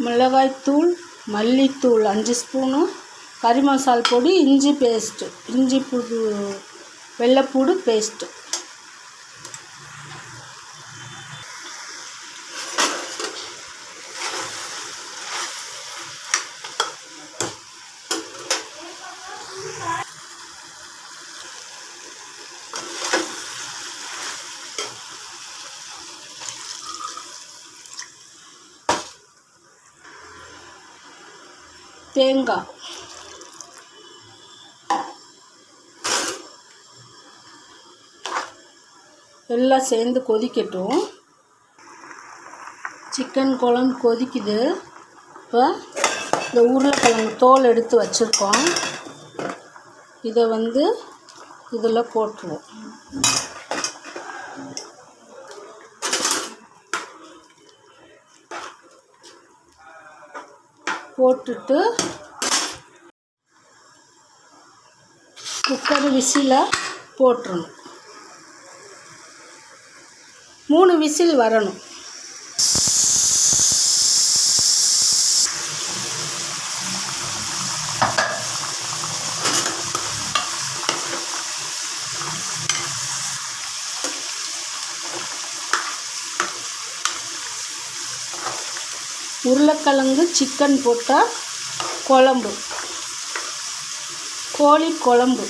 மிளகாய்த்தூள் மல்லித்தூள் அஞ்சு ஸ்பூனு கறி மசால் பொடி இஞ்சி பேஸ்ட்டு இஞ்சி புது வெள்ளைப்பூடு பேஸ்ட்டு தேங்காய் எல்லாம் சேர்ந்து கொதிக்கட்டும். சிக்கன் குழம்பு கொதிக்குது. இப்போ இந்த உருளைக்கிழங்கு தோல் எடுத்து வச்சுருக்கோம். இதை வந்து இதில் போட்டுருவோம். போட்டுட்டு குக்கர் விசில போட்டுருணும் மூணு விசில் வரணும். உருளைக்கிழங்கு சிக்கன் போட்டால் குழம்பு. கோழி குழம்பு.